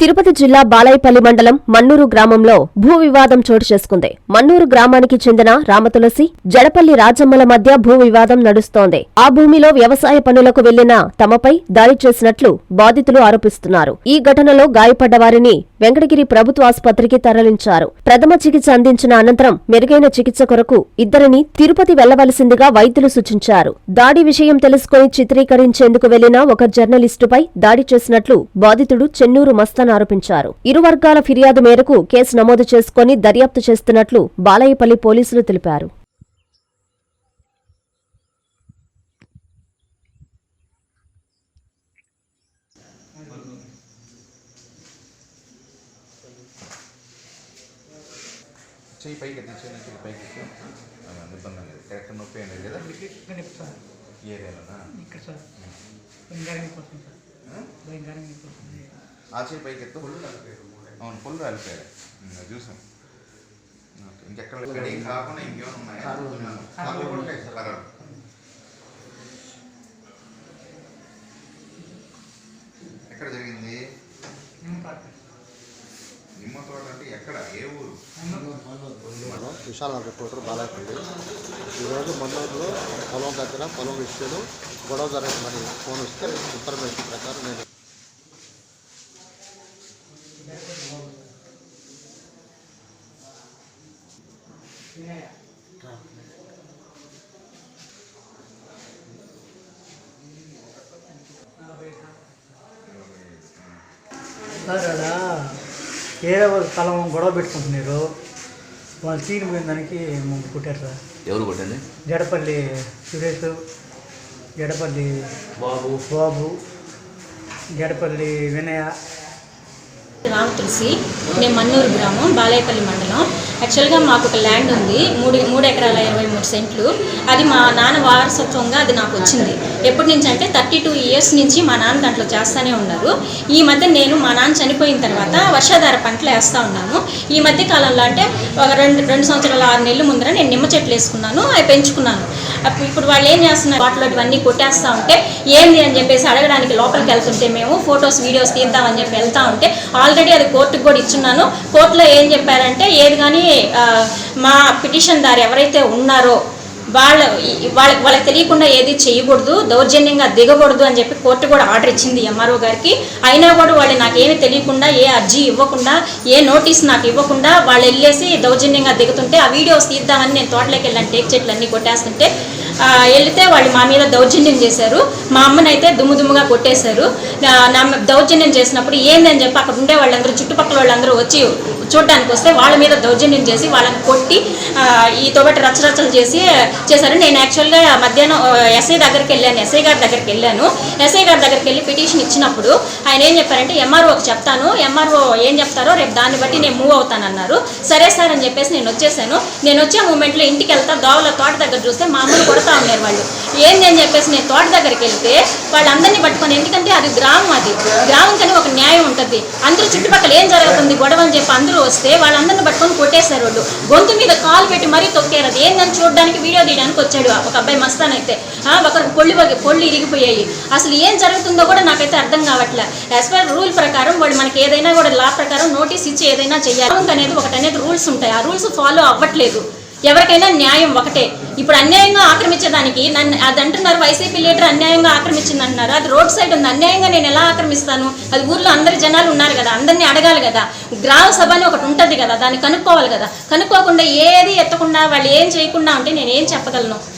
తిరుపతి జిల్లా బాలాయపల్లి మండలం మన్నూరు గ్రామంలో భూ వివాదం చోటు చేసుకుంది. మన్నూరు గ్రామానికి చెందిన రామతులసి జడపల్లి రాజమ్మల మధ్య భూ వివాదం నడుస్తోంది. ఆ భూమిలో వ్యవసాయ పనులకు వెళ్ళిన తమపై దాడి చేసినట్లు బాధితులు ఆరోపిస్తున్నారు. ఈ ఘటనలో గాయపడ్డ వారిని వెంకటగిరి ప్రభుత్వ ఆసుపత్రికి తరలించారు. ప్రథమ చికిత్స అందించిన అనంతరం మెరుగైన చికిత్స కొరకు ఇద్దరిని తిరుపతి వెళ్ళవలసిందిగా వైద్యులు సూచించారు. దాడి విషయం తెలుసుకుని చిత్రీకరించేందుకు వెళ్ళిన ఒక జర్నలిస్టుపై దాడి చేసినట్లు బాధితుడు చెన్నూరు మస్తాన్ ఆరోపించారు. ఇరు వర్గాల ఫిర్యాదు మేరకు కేసు నమోదు చేసుకుని దర్యాప్తు చేస్తున్నట్లు బాలయ్యపల్లి పోలీసులు తెలిపారు. చెయ్యి పైకి ఎత్తి చెయ్యి పైకి ఎత్తి ఇబ్బంది లేదు. ఎక్కడ నొప్పి ఏం లేదు ఏరియాలోనా? ఇక్కడ సార్. ఆ? చెయ్యి పైకి ఎత్తు. అవును పుల్లు రాలిపోయాయి ఉమ్, అది చూసాం. ఇంకెక్కడ ఇక్కడ ఏం కాకుండా ఇంకేమైనా ఉన్నాయా? విశాల రిపోర్టర్ బాలాపల్లి ఈరోజు మన్నూరులో పొలం దగ్గర పొలం విషయంలో గొడవ జరగమని ఫోన్ వస్తే ఇన్ఫర్మేషన్ ప్రకారం నేను సరేనా? అలా స్థలం గొడవ పెట్టుకుంటున్నారు. వాళ్ళు తీరు పోయిన దానికి మమ్మల్ని కుట్టారు సార్ ఎవరు కొట్టండి జడపల్లి సురేష్ జడపల్లి బాబు. బాబు జడపల్లి వినయ. రామ తులసి నేను మన్నూరు గ్రామం బాలాయపల్లి మండలం. యాక్చువల్గా మాకు ఒక ల్యాండ్ ఉంది. మూడు మూడు ఎకరాల ఇరవై మూడు సెంట్లు. అది మా నాన్న వారసత్వంగా అది నాకు వచ్చింది. ఎప్పటి నుంచి అంటే థర్టీ టూ ఇయర్స్ నుంచి మా నాన్న దాంట్లో చేస్తూనే ఉన్నారు. ఈ మధ్య నేను మా నాన్న చనిపోయిన తర్వాత వర్షాధార పంటలు వేస్తూ ఉన్నాను ఈ మధ్య కాలంలో అంటే ఒక రెండు రెండు సంవత్సరాల ఆరు నెలల ముందర నేను నిమ్మ చెట్లు వేసుకున్నాను అవి పెంచుకున్నాను. అప్పుడు ఇప్పుడు వాళ్ళు ఏం చేస్తున్నారు? వాటిలో ఇవన్నీ కొట్టేస్తూ ఉంటే ఏంది అని చెప్పేసి అడగడానికి లోపలికి వెళ్తుంటే మేము ఫొటోస్ వీడియోస్ తీద్దామని చెప్పి వెళ్తా ఉంటే ఆల్రెడీ అది కోర్టుకు కూడా ఇచ్చున్నాను. కోర్టులో ఏం చెప్పారంటే ఏది కానీ మా పిటిషన్ దారు ఎవరైతే ఉన్నారో వాళ్ళ వాళ్ళకి వాళ్ళకి తెలియకుండా ఏది చేయకూడదు దౌర్జన్యంగా దిగకూడదు అని చెప్పి కోర్టు కూడా ఆర్డర్ ఇచ్చింది ఎంఆర్ఓ గారికి. అయినా కూడా వాళ్ళు నాకేమి తెలియకుండా ఏ అర్జీ ఇవ్వకుండా ఏ నోటీస్ నాకు ఇవ్వకుండా వాళ్ళు వెళ్ళేసి దౌర్జన్యంగా దిగుతుంటే ఆ వీడియోస్ తీద్దామని నేను తోటలోకి వెళ్ళాను టేక్ చెట్లు అన్నీ కొట్టేస్తుంటే వెళితే వాళ్ళు మా మీద దౌర్జన్యం చేశారు. మా అమ్మనైతే దుమ్ము దుమ్ముగా కొట్టేశారు. నా- దౌర్జన్యం చేసినప్పుడు ఏందని చెప్పి అక్కడ ఉండే వాళ్ళందరూ చుట్టుపక్కల వాళ్ళందరూ వచ్చి చూడడానికి వస్తే వాళ్ళ మీద దౌర్జన్యం చేసి వాళ్ళని కొట్టి ఈ తోబట్టి రచ్చరచ్చలు చేసి చేశారు నేను యాక్చువల్గా మధ్యాహ్నం ఎస్ఐ దగ్గరికి వెళ్ళాను. ఎస్ఐ గారి దగ్గరికి వెళ్ళాను. ఎస్ఐ గారి దగ్గరికి వెళ్ళి పిటిషన్ ఇచ్చినప్పుడు ఆయన ఏం చెప్పారంటే ఎంఆర్ఓకి చెప్తాను. ఎంఆర్ఓ ఏం చెప్తారో రేపు దాన్ని బట్టి నేను మూవ్ అవుతానన్నారు. సరే సార్ అని చెప్పేసి నేను వచ్చేసాను. నేను వచ్చే మూమెంట్లో ఇంటికి వెళ్తా దోవల తోట దగ్గర చూస్తే మా అమ్మని కొడతా ఉన్నారు వాళ్ళు. ఏంది అని చెప్పేసి నేను తోట దగ్గరికి వెళ్తే వాళ్ళందరినీ పట్టుకొని ఎందుకంటే అది గ్రామం అది. గ్రామం కానీ ఒక న్యాయం ఉంటుంది. అందరూ చుట్టుపక్కల ఏం జరుగుతుంది గొడవ అని చెప్పి అందరూ వస్తే వాళ్ళందరిని పట్టుకొని కొట్టేశారు వాళ్ళు గొంతు మీద కాలు పెట్టి మరీ తొక్కారు అది ఏందని చూడడానికి వీడియో తీయడానికి వచ్చాడు ఒక అబ్బాయి మస్తాన్ అయితే ఆ, ఒకరికి పొళ్ళు పొళ్ళు ఇరిగిపోయాయి. అసలు ఏం జరుగుతుందో కూడా నాకైతే అర్థం కావట్లే. యాజ్ పర్ రూల్ ప్రకారం వాళ్ళు మనకి ఏదైనా కూడా లా ప్రకారం నోటీస్ ఇచ్చి ఏదైనా చేయాలి అనేది ఒకటి అనేది రూల్స్ ఉంటాయి. ఆ రూల్స్ ఫాలో అవ్వట్లేదు. ఎవరికైనా న్యాయం ఒకటే. ఇప్పుడు అన్యాయంగా ఆక్రమించేదానికి నన్ను అది అంటున్నారు వైసీపీ లీడర్ అన్యాయంగా ఆక్రమించింది అంటున్నారు అది రోడ్ సైడ్ ఉంది. అన్యాయంగా నేను ఎలా ఆక్రమిస్తాను? అది ఊర్లో అందరి జనాలు ఉన్నారు కదా అందరినీ అడగాలి కదా. గ్రామ సభ అని ఒకటి ఉంటుంది కదా దాన్ని కనుక్కోవాలి కదా. కనుక్కోకుండా ఏది ఎత్తకుండా వాళ్ళు ఏం చేయకుండా ఉంటే నేను ఏం చెప్పగలను?